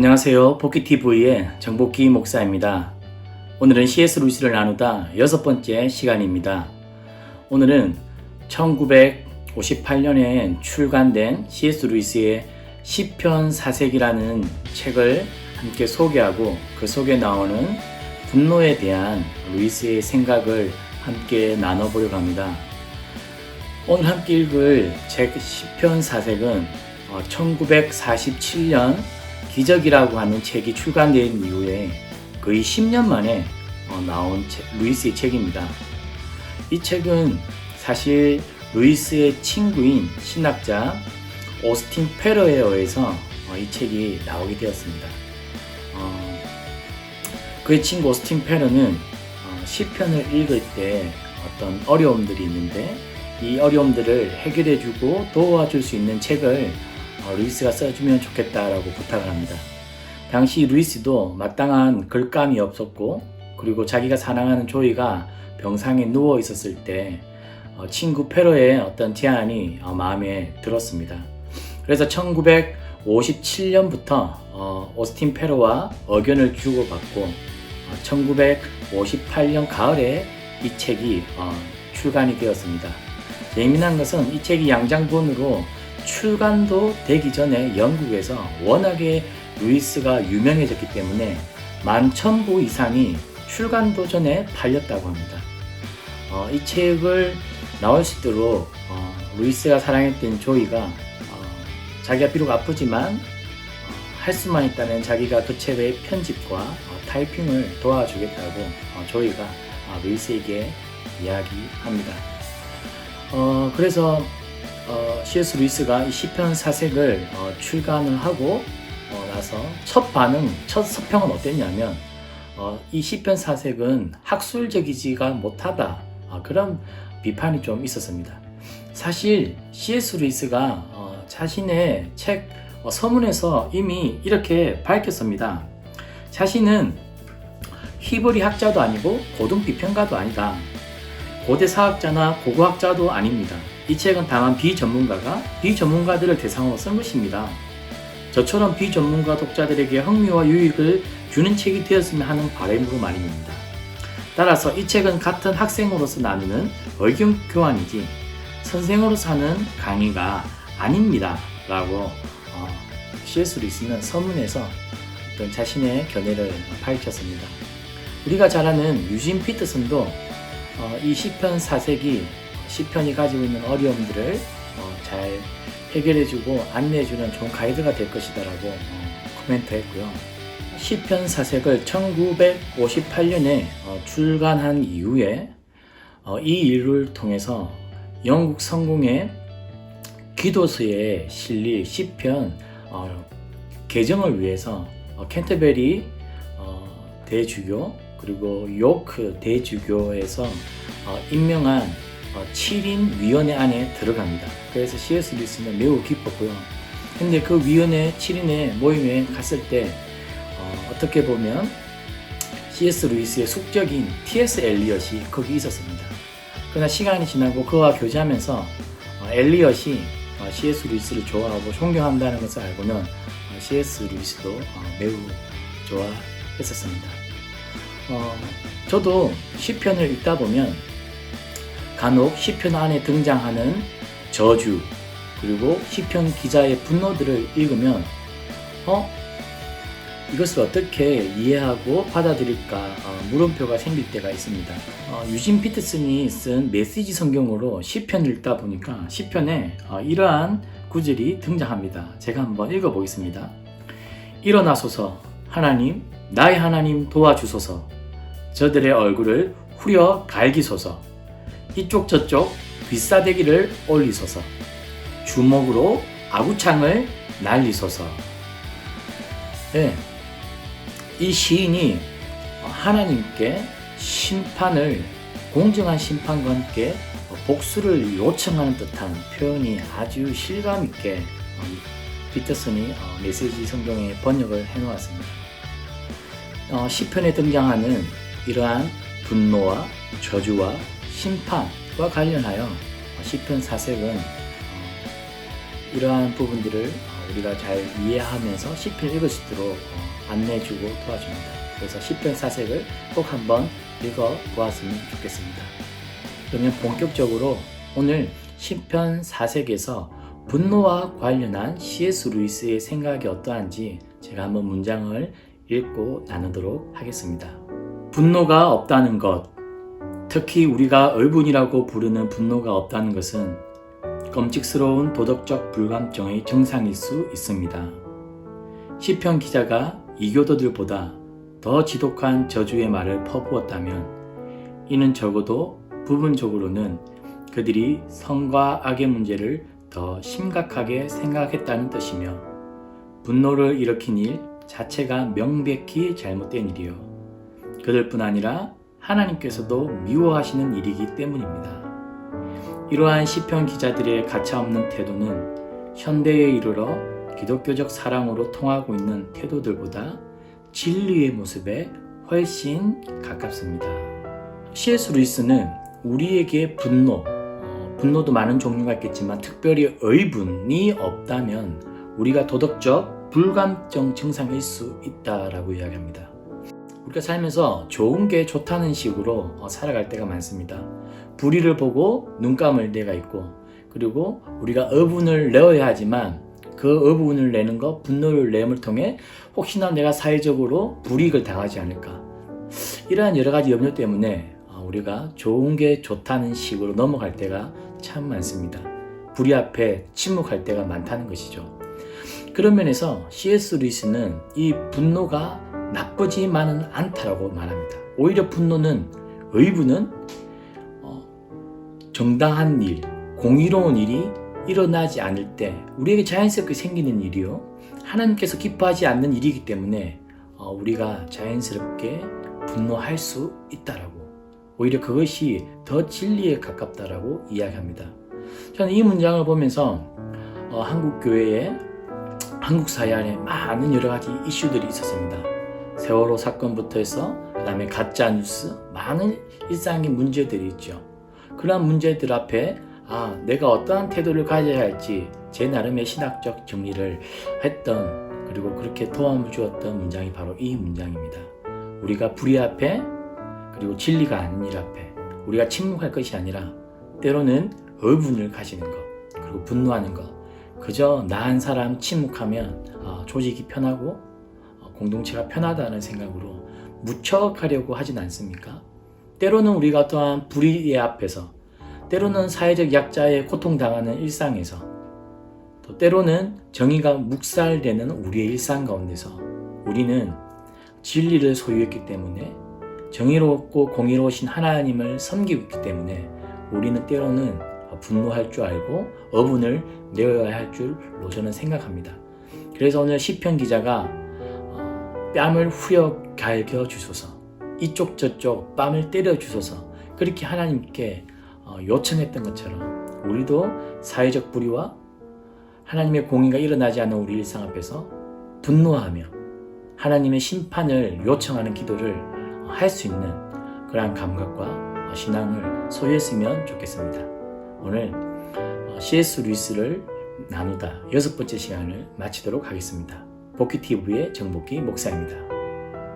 안녕하세요. 복귀TV의 정복기 목사입니다. 오늘은 CS 루이스를 나누다 여섯 번째 시간입니다. 오늘은 1958년에 출간된 CS 루이스의 시편 사색이라는 책을 함께 소개하고 그 속에 나오는 분노에 대한 루이스의 생각을 함께 나눠보려고 합니다. 오늘 함께 읽을 책 시편 사색은 1947년 기적이라고 하는 책이 출간된 이후에 거의 10년 만에 어, 나온 책, 루이스의 책입니다. 이 책은 사실 루이스의 친구인 신학자 오스틴 페러에 의해서 어, 이 책이 나오게 되었습니다. 어, 그의 친구 오스틴 페러는 시편을 읽을 때 어떤 어려움들이 있는데 이 어려움들을 해결해주고 도와줄 수 있는 책을 어, 루이스가 써주면 좋겠다라고 부탁을 합니다. 당시 루이스도 마땅한 글감이 없었고 그리고 자기가 사랑하는 조이가 병상에 누워 있었을 때 어, 친구 페로의 어떤 제안이 어, 마음에 들었습니다. 그래서 1957년부터 오스틴 페로와 의견을 주고받고 1958년 가을에 이 책이 출간이 되었습니다. 예민한 것은 이 책이 양장본으로 출간도 되기 전에 영국에서 워낙에 루이스가 유명해졌기 때문에 만천부 이상이 출간도 전에 팔렸다고 합니다. 어, 이 책을 나올 수 있도록 어, 루이스가 사랑했던 조이가 어, 자기가 비록 아프지만 어, 할 수만 있다면 자기가 그 책의 편집과 어, 타이핑을 도와주겠다고 어, 조이가 루이스에게 이야기합니다. 그래서 어, C.S. 루이스가 이 시편 사색을 어, 출간을 하고 어, 나서 첫 반응, 첫 서평은 어땠냐면 어, 이 시편 사색은 학술적이지가 못하다 어, 그런 비판이 좀 있었습니다. 사실 C.S. 루이스가 어, 자신의 책 서문에서 이미 이렇게 밝혔습니다. 자신은 히브리 학자도 아니고 고등 비평가도 아니다. 고대 사학자나 고고학자도 아닙니다. 이 책은 다만 비전문가가 비전문가들을 대상으로 쓴 것입니다. 저처럼 비전문가 독자들에게 흥미와 유익을 주는 책이 되었으면 하는 바람으로 말입니다. 따라서 이 책은 같은 학생으로서 나누는 의견 교환이지 선생으로서 하는 강의가 아닙니다. 라고 어, C.S. 루이스는 서문에서 어떤 자신의 견해를 밝혔습니다. 우리가 잘 아는 유진 피터슨도 어, 이 시편 사색이 시편이 가지고 있는 어려움들을 어, 잘 해결해주고 안내해주는 좋은 가이드가 될 것이다라고 어, 코멘트했고요. 시편 사색을 1958년에 어, 출간한 이후에 어, 이 일을 통해서 영국 성공의 기도서에 실릴 시편 어, 개정을 위해서 어, 캔터베리 어, 대주교 그리고 요크 대주교에서 어, 임명한 어, 7인 위원회 안에 들어갑니다. 그래서 C.S. 루이스는 매우 기뻤고요. 근데 그 위원회 7인의 모임에 갔을 때 어, 떻게 보면 C.S. 루이스의 숙적인 T.S. 엘리엇이 거기 있었습니다. 그러나 시간이 지나고 그와 교제하면서 어, 엘리엇이 어, C.S. 루이스를 좋아하고 존경한다는 것을 알고는 어, C.S. 루이스도 어, 매우 좋아했었습니다. 어, 저도 시편을 읽다 보면 간혹 시편 안에 등장하는 저주 그리고 시편 기자의 분노들을 읽으면 어 이것을 어떻게 이해하고 받아들일까 어, 물음표가 생길 때가 있습니다. 어, 유진 피트슨이 쓴 메시지 성경으로 시편을 읽다 보니까 시편에 어, 이러한 구절이 등장합니다. 제가 한번 읽어보겠습니다. 일어나소서 하나님 나의 하나님 도와주소서 저들의 얼굴을 후려 갈기소서 이쪽 저쪽 귀싸대기를 올리소서 주먹으로 아구창을 날리소서 네. 이 시인이 하나님께 심판을 공정한 심판과 함께 복수를 요청하는 듯한 표현이 아주 실감 있게 비터슨이 어, 메시지 성경에 번역을 해놓았습니다. 어, 시편에 등장하는 이러한 분노와 저주와 심판과 관련하여 시편 사색은 어, 이러한 부분들을 우리가 잘 이해하면서 시편을 읽을 수 있도록 어, 안내해주고 도와줍니다. 그래서 시편 사색을 꼭 한번 읽어 보았으면 좋겠습니다. 그러면 본격적으로 오늘 시편 사색에서 분노와 관련한 C.S. 루이스의 생각이 어떠한지 제가 한번 문장을 읽고 나누도록 하겠습니다. 분노가 없다는 것, 특히 우리가 얼분이라고 부르는 분노가 없다는 것은 끔찍스러운 도덕적 불감증의 증상일 수 있습니다. 시편 기자가 이교도들보다 더 지독한 저주의 말을 퍼부었다면 이는 적어도 부분적으로는 그들이 성과 악의 문제를 더 심각하게 생각했다는 뜻이며 분노를 일으킨 일 자체가 명백히 잘못된 일이요. 그들뿐 아니라 하나님께서도 미워하시는 일이기 때문입니다. 이러한 시편 기자들의 가차없는 태도는 현대에 이르러 기독교적 사랑으로 통하고 있는 태도들보다 진리의 모습에 훨씬 가깝습니다. C.S. 루이스는 우리에게 분노, 어, 분노도 많은 종류가 있겠지만 특별히 의분이 없다면 우리가 도덕적 불감증 증상일 수 있다라고 이야기합니다. 우리가 살면서 좋은 게 좋다는 식으로 어, 살아갈 때가 많습니다. 불의를 보고 눈 감을 때가 있고 그리고 우리가 어분을 내어야 하지만 그 어분을 내는 것, 분노를 내음을 통해 혹시나 내가 사회적으로 불이익을 당하지 않을까 이러한 여러 가지 염려 때문에 어, 우리가 좋은 게 좋다는 식으로 넘어갈 때가 참 많습니다. 불의 앞에 침묵할 때가 많다는 것이죠. 그런 면에서 C.S. 루이스는 이 분노가 나쁘지만은 않다라고 말합니다. 오히려 분노는 의분은 어, 정당한 일, 공의로운 일이 일어나지 않을 때 우리에게 자연스럽게 생기는 일이요. 하나님께서 기뻐하지 않는 일이기 때문에 어, 우리가 자연스럽게 분노할 수 있다라고. 오히려 그것이 더 진리에 가깝다라고 이야기합니다. 저는 이 문장을 보면서 어, 한국 교회에 한국 사회 안에 많은 여러 가지 이슈들이 있었습니다. 세월호 사건부터 해서 그 다음에 가짜 뉴스 많은 일상의 문제들이 있죠. 그러한 문제들 앞에 아 내가 어떠한 태도를 가져야 할지 제 나름의 신학적 정리를 했던 그리고 그렇게 도움을 주었던 문장이 바로 이 문장입니다. 우리가 불의 앞에 그리고 진리가 아닌 일 앞에 우리가 침묵할 것이 아니라 때로는 의분을 가지는 것 그리고 분노하는 것 그저 나 한 사람 침묵하면 어, 조직이 편하고 어, 공동체가 편하다는 생각으로 무척하려고 하진 않습니까? 때로는 우리가 또한 불의의 앞에서 때로는 사회적 약자의 고통당하는 일상에서 또 때로는 정의가 묵살되는 우리의 일상 가운데서 우리는 진리를 소유했기 때문에 정의롭고 공의로우신 하나님을 섬기고 있기 때문에 우리는 때로는 분노할 줄 알고 어분을 내어야 할 줄로 저는 생각합니다. 그래서 오늘 시편 기자가 어, 뺨을 후려 갈겨 주소서 이쪽 저쪽 뺨을 때려 주소서 그렇게 하나님께 어, 요청했던 것처럼 우리도 사회적 불의와 하나님의 공의가 일어나지 않는 우리 일상 앞에서 분노하며 하나님의 심판을 요청하는 기도를 할 수 있는 그러한 감각과 신앙을 소유했으면 좋겠습니다. 오늘 C.S. 루이스를 나누다 여섯 번째 시간을 마치도록 하겠습니다. 복귀TV의 정복기 목사입니다.